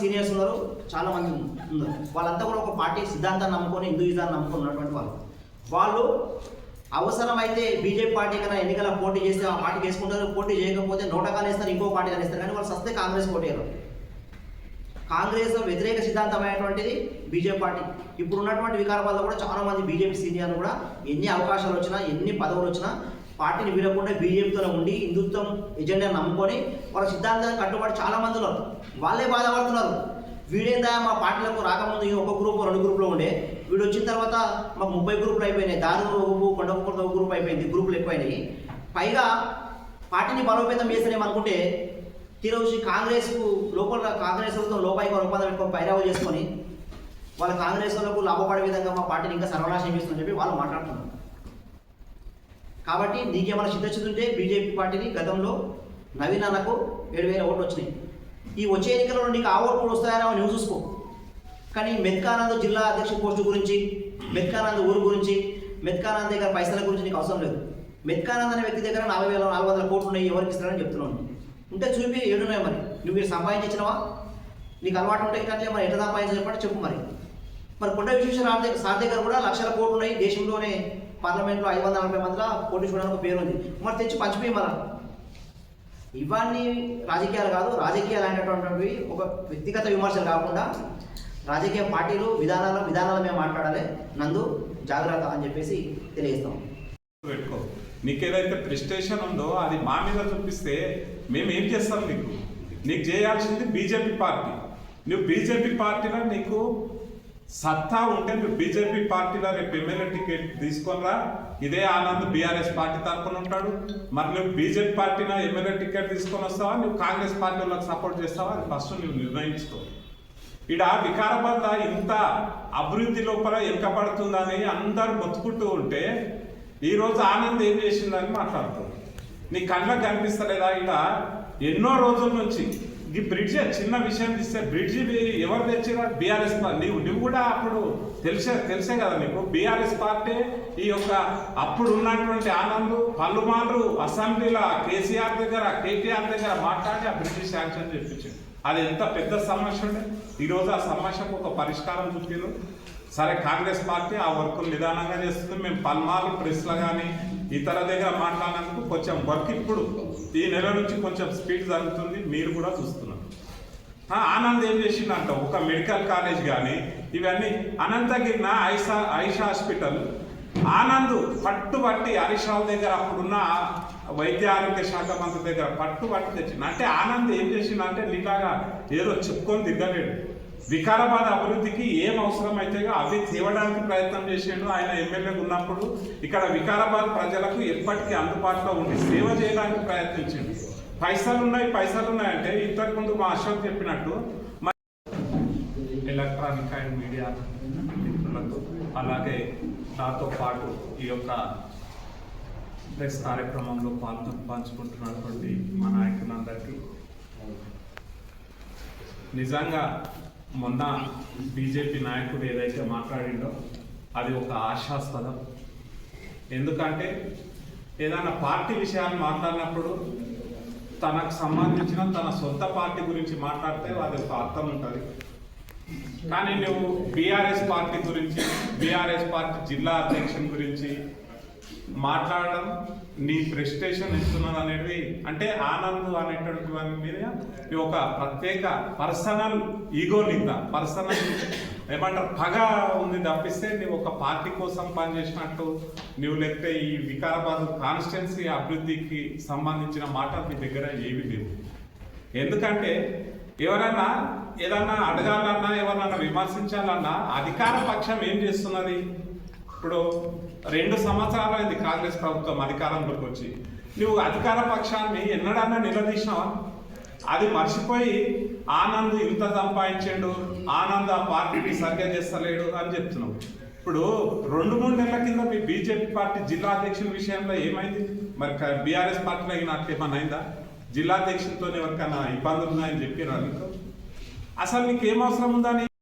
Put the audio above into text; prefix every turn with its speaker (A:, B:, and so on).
A: Seniors ఉన్నారు చాలా మంది ఉన్నారు. వాళ్ళంతా కూడా ఒక పార్టీ సిద్ధాంతాన్ని నమ్ముకొని హిందూయిజాన్ని నమ్ముకొని ఉన్నటువంటి వాళ్ళు. వాళ్ళు అవసరమైతే బీజేపీ పార్టీ కన్నా ఎన్నికల పోటీ చేస్తే ఆ పార్టీకి వేసుకుంటారు పోటీ చేయకపోతే నోటకాలు వేస్తారు ఇంకో పార్టీ వేస్తారు కానీ వాళ్ళు సస్తే కాంగ్రెస్ పోటీ కాంగ్రెస్ వ్యతిరేక సిద్ధాంతమైనటువంటిది బీజేపీ పార్టీ. ఇప్పుడు ఉన్నటువంటి వికారాబాద్లో కూడా చాలా మంది బీజేపీ సీనియర్లు కూడా ఎన్ని అవకాశాలు వచ్చినా ఎన్ని పదవులు వచ్చినా పార్టీని వీడకుండా బీజేపీతో ఉండి హిందుత్వం ఎజెండా నమ్ముకొని వాళ్ళ సిద్ధాంతానికి కట్టుబడి చాలా మంది ఉన్నారు. వాళ్ళే బాధపడుతున్నారు. వీడేందా మా పార్టీలకు రాకముందు ఒక గ్రూప్ రెండు గ్రూప్లో ఉండే? వీడు వచ్చిన తర్వాత మాకు ముప్పై గ్రూపులు అయిపోయినాయి. దారుణ ఒక గ్రూపు కొండకొండ ఒక గ్రూప్ అయిపోయింది. గ్రూపులు ఎక్కువైనాయి. పైగా పార్టీని బలోపేతం చేస్తారేమనుకుంటే తీరవచ్చి కాంగ్రెస్కు లోపల కాంగ్రెస్ వాళ్ళతో లోపాయికి ఒప్పందం పెట్టుకొని పైరావు చేసుకొని వాళ్ళ కాంగ్రెస్ వాళ్ళకు లాభపడే విధంగా మా పార్టీని ఇంకా సర్వనాశనం చేస్తుందని చెప్పి వాళ్ళు మాట్లాడుతున్నారు. కాబట్టి నీకేమైనా చిత్తశుద్ధి ఉంటే బీజేపీ పార్టీని గతంలో నవీన్ అన్నకు ఏడు వేల ఓట్లు వచ్చినాయి. ఈ వచ్చే ఎన్నికల్లో నీకు ఆ ఓట్లు కూడా వస్తాయని నువ్వు చూసుకో. కానీ మెత్కానంద్ జిల్లా అధ్యక్ష పోస్టు గురించి మెత్కానంద్ ఊరు గురించి మెత్కానంద్ దగ్గర పైసల గురించి నీకు అవసరం లేదు. మెత్కానంద్ అనే వ్యక్తి దగ్గర నలభై వేల నాలుగు వందల కోట్లు ఉన్నాయి ఎవరికి ఇస్తారని చెప్తున్నాను. ఉంటే చూపి ఏడున్నాయి మరి. నువ్వు మీరు సంపాదించినవా నీకు అలవాటు ఉంటే ఇట్లా మరి ఎట్లా సంపాదించాలి చెప్పండి చెప్పు మరి. మరి కొండ విశ్వేశ్వర దగ్గర సార్ దగ్గర కూడా లక్షల కోట్లు ఉన్నాయి దేశంలోనే పార్లమెంట్లో ఐదు వందల నలభై మందిలో పోటీ చూడడానికి పేరు ఉంది మరి తెచ్చి పంచిపోయి మన ఇవన్నీ రాజకీయాలు కాదు రాజకీయాలు అనేటటువంటివి ఒక వ్యక్తిగత విమర్శలు కాకుండా రాజకీయ పార్టీలు విధానాలు విధానాల మేము మాట్లాడాలి. నందు జాగ్రత్త అని చెప్పేసి తెలియజేస్తాం.
B: పెట్టుకో. నీకు ఏదైతే ప్రిస్టేషన్ ఉందో అది మా మీద చూపిస్తే మేము ఏం చేస్తాం నీకు? నీకు చేయాల్సింది బీజేపీ పార్టీ. నువ్వు బీజేపీ పార్టీలో నీకు సత్తా ఉంటే నువ్వు బీజేపీ పార్టీలో రేపు ఎమ్మెల్యే టికెట్ తీసుకొనిరా? ఇదే ఆనంద్ బీఆర్ఎస్ పార్టీ తరఫున ఉంటాడు. మరి నువ్వు బీజేపీ పార్టీలో ఎమ్మెల్యే టికెట్ తీసుకొని వస్తావా? నువ్వు కాంగ్రెస్ పార్టీ వాళ్ళకి సపోర్ట్ చేస్తావా? అది ఫస్ట్ నువ్వు నిర్ణయించుకో. ఇడ వికారాబాద్ ఇంత అభివృద్ధి లోపల ఎంకపడుతుందని అందరు బతుకుంటూ ఉంటే ఈరోజు ఆనంద్ ఏం చేసిందని మాట్లాడుతుంది నీ కళ్ళకు కనిపిస్తలేదా? ఇక్కడ ఎన్నో రోజుల నుంచి ఈ బ్రిడ్జి చిన్న విషయం తీస్తే బ్రిడ్జి ఎవరు తెచ్చినా బీఆర్ఎస్ నీవు నువ్వు కూడా అప్పుడు తెలిసే తెలిసే కదా నీకు. బీఆర్ఎస్ పార్టీ ఈ యొక్క అప్పుడు ఉన్నటువంటి ఆనంద్ పలుమార్లు అసెంబ్లీలో కేసీఆర్ దగ్గర కేటీఆర్ దగ్గర మాట్లాడి ఆ బ్రిడ్జి శాంక్షన్ చెప్పించింది అది ఎంత పెద్ద సమస్య ఉండే? ఈరోజు ఆ సమస్యకు ఒక పరిష్కారం చూపారు. సరే కాంగ్రెస్ పార్టీ ఆ వర్కులు నిదానంగా చేస్తుంది. మేము పల్మాలు ప్రెస్లో కానీ ఇతర దగ్గర మాట్లాడినందుకు కొంచెం వర్క్ ఇప్పుడు ఈ నెల నుంచి కొంచెం స్పీడ్ జరుగుతుంది. మీరు కూడా చూస్తున్నారు. ఆనంద్ ఏం చేసిందంట ఒక మెడికల్ కాలేజ్ కానీ ఇవన్నీ అనంతగిరిన ఐషా ఐషా హాస్పిటల్. ఆనంద్ పట్టుబట్టి హరీష్ రావు దగ్గర అప్పుడున్న వైద్య ఆరోగ్య శాఖ మంత్రి దగ్గర పట్టుబట్టి తెచ్చింది అంటే ఆనంద్ ఏం చేసిందంటే నీలాగా ఏదో చెప్పుకొని తిరగలేడు. వికారాబాద్ అభివృద్ధికి ఏం అవసరం అవి తేవడానికి ప్రయత్నం చేసిండు. ఆయన ఎమ్మెల్యేగా ఉన్నప్పుడు ఇక్కడ వికారాబాద్ ప్రజలకు ఎప్పటికీ అందుబాటులో ఉండి సేవ చేయడానికి ప్రయత్నించిండు. పైసలు ఉన్నాయి పైసలు ఉన్నాయంటే ఇంతకు ముందు మా అశోక్ చెప్పినట్టు ఎలక్ట్రానిక్ అండ్ మీడియా మిత్రులకు అలాగే నాతో పాటు ఈ యొక్క ప్రెస్ కార్యక్రమంలో పాల్గొ పంచుకుంటున్నటువంటి మా నాయకులందరికీ. నిజంగా మొన్న బీజేపీ నాయకుడు ఏదైతే మాట్లాడిండో అది ఒక ఆశాస్పదం. ఎందుకంటే ఏదైనా పార్టీ విషయాలు మాట్లాడినప్పుడు తనకు సంబంధించిన తన సొంత పార్టీ గురించి మాట్లాడితే అది ఒక అర్థం ఉంటుంది. కానీ నువ్వు బీఆర్ఎస్ పార్టీ గురించి బీఆర్ఎస్ పార్టీ జిల్లా అధ్యక్షుని గురించి మాట్లాడడం నీ ప్రెస్టేషన్ ఇస్తున్నాను అనేది అంటే ఆనంద్ అనేటువంటి వాని మీద ఒక ప్రత్యేక పర్సనల్ ఈగో నింద పర్సనల్ ఏమంటారు పగ ఉంది తప్పిస్తే నీవు ఒక పార్టీ కోసం పనిచేసినట్టు నువ్వు లేకపోతే ఈ వికారాబాద్ కాన్స్టిట్యున్సీ అభివృద్ధికి సంబంధించిన మాట మీ దగ్గర ఏమీ లేవు ఎందుకంటే ఎవరన్నా ఏదన్నా అడగాలన్నా ఎవరన్నా విమర్శించాలన్నా అధికార పక్షం ఏం చేస్తున్నది? ఇప్పుడు రెండు సంవత్సరాలు అయింది కాంగ్రెస్ ప్రభుత్వం అధికారంలోకి వచ్చి. నువ్వు అధికార పక్షాన్ని ఎన్నడన్నా నిలదీసినావా? అది మర్చిపోయి ఆనంద్ ఇంత సంపాదించాడు ఆనంద్ ఆ పార్టీకి సరిగ్గా చేస్తలేడు అని చెప్తున్నావు. ఇప్పుడు రెండు మూడు నెలల కింద మీ బీజేపీ పార్టీ జిల్లా అధ్యక్షుల విషయంలో ఏమైంది? మరి బీఆర్ఎస్ పార్టీలో నాకు ఏమన్నా అయిందా? జిల్లా అధ్యక్షులతో ఎవరికైనా ఇబ్బందులు ఉన్నాయని చెప్పిరా అసలు నీకు ఏం అవసరం ఉందని?